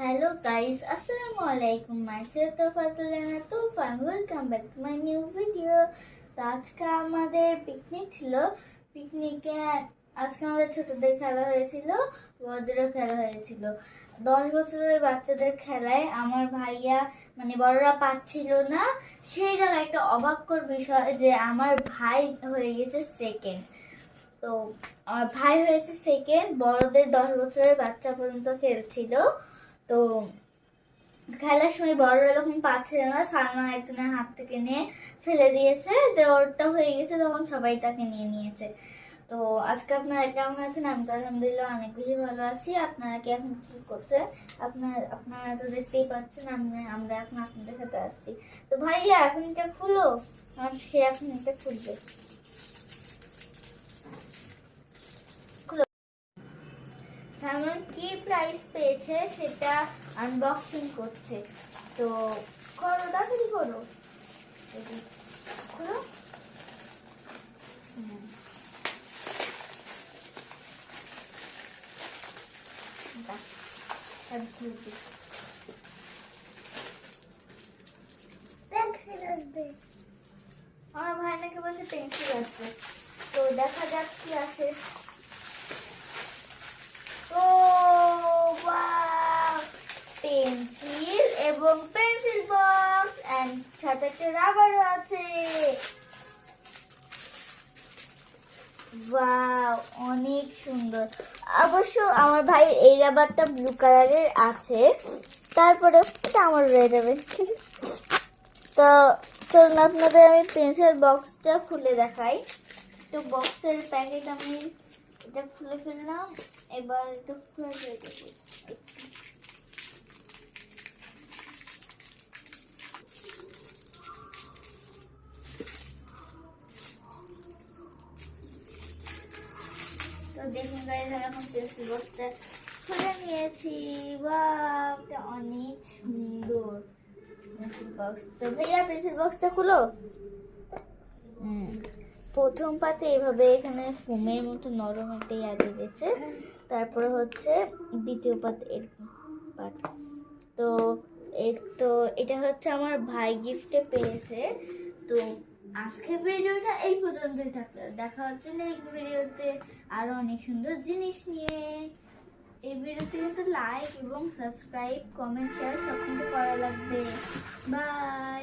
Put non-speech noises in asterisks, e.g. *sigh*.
Hello guys, Assalamu alaikum. Myself Tofaতুল্লানা Tufan welcome back to my new video তো আজকে আমাদের picnic ছিল। পিকনিকে আজকে আমাদের ছোটদের খেলা হয়েছিল বড়দেরও খেলা হয়েছিল। দশ বছরের বাচ্চাদের খেলায় আমার ভাইয়া মানে বড়রা পাচ্ছিল না। সেই জন্য একটা অবাক্যর বিষয় যে আমার ভাই হয়ে গেছে সেকেন্ড তো আমার ভাই হয়েছে সেকেন্ড বড়দের দশ বছরের বাচ্চা পর্যন্ত খেলছিল। তো খেলার সময় বড়রা যখন পাচ্ছিল না, সালমান একজনের হাত থেকে নিয়ে ফেলে দিয়েছে। তো ওরটা হয়ে গেছে, তখন সবাই তাকে নিয়ে নিয়েছে। তো আজকে আপনারা কেমন আছেন? আমি তো আলহামদুলিল্লাহ অনেক বেশি ভালো আছি। আপনারা কি এখন কি করছেন? আপনার, আপনারা তো দেখতেই পাচ্ছেন, আমরা আমরা এখন আপনাদের সাথে আসছি। তো ভাইয়া, এখন এটা খুলো। আর সে এখন এটা খুলবে। সালমান কি প্রাইস পেয়েছে সেটা আনবক্সিং করছে। তো করো তাড়াতাড়ি করো। খোলো আমার ভাই নাকি বলছে পেন্সিল আসবে। তো দেখা যাক কি আসে ও পেন্সিল এবং পেন্সিল বক্স এন্ড সাথে একটা রাবারও আছে। অনেক সুন্দর। অবশ্য আমার ভাই এই রাবারটা ব্লু কালারের আছে। তারপরে আমার রয়ে যাবে *laughs* তো চলুন আপনাদের আমি পেন্সিল বক্সটা খুলে দেখাই। তো বক্সের প্যাকেট আমি এটা খুলে ফেললাম। এবার এটা খুলে দেবো তো দেখুন গাইজ আমি এখন পেন্সিল বক্সটা খুলে নিয়েছি। বাপটা অনেক সুন্দর। পেন্সিল বক্স তো ভাইয়া পেন্সিল বক্সটা খুলো। প্রথম পাতে এভাবে এখানে ফোমের মতো নরম একটা ইয়া দিয়েছে। তারপরে হচ্ছে দ্বিতীয় পাতে এর পাট তো এর, তো এটা হচ্ছে আমার ভাই গিফটে পেয়েছে। তো আজকে ভিডিওটা এই পর্যন্তই থাকল। দেখা হচ্ছে নেক্সট ভিডিওতে আরও অনেক সুন্দর জিনিস নিয়ে। এই ভিডিওতে কিন্তু লাইক এবং সাবস্ক্রাইব কমেন্ট শেয়ার সব কিন্তু করা লাগবে। বাই